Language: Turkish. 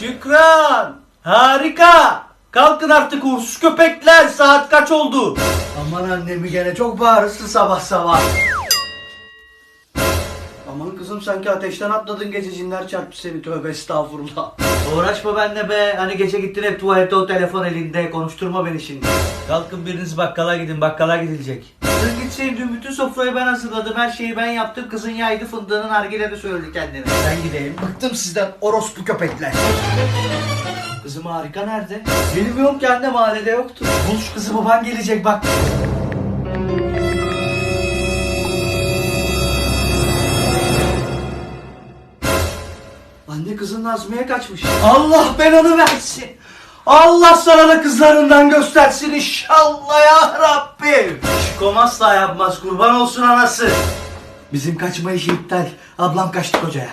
Şükran! Harika! Kalkın artık uğursuz köpekler. Saat kaç oldu? Aman annemi gene çok bağırırsın sabah sabah. Aman kızım sanki ateşten atladın gece cinler çarptı seni tövbe estağfurullah. Uğraşma benimle be. Hani gece gittin hep tuvalette o telefon elinde. Konuşturma beni şimdi. Kalkın biriniz bakkala gidin. Bakkala gidilecek. Dün gitseydin dün bütün sofrayı ben hazırladım. Her şeyi ben yaptım. Kızın yaydı fındığının nargile de söyledi kendine. Ben gideyim. Bıktım sizden orospu köpekler. Kızım harika nerede? Bilmiyorum ki anne mahallede yoktu. Bul şu kızı baban gelecek bak. Anne kızın Nazmiye kaçmış. Allah belanı versin. Allah sana da kızlarından göstersin inşallah ya Rabbim. Şikom asla yapmaz kurban olsun anası. Bizim kaçma işi iptal. Ablam kaçtı kocaya.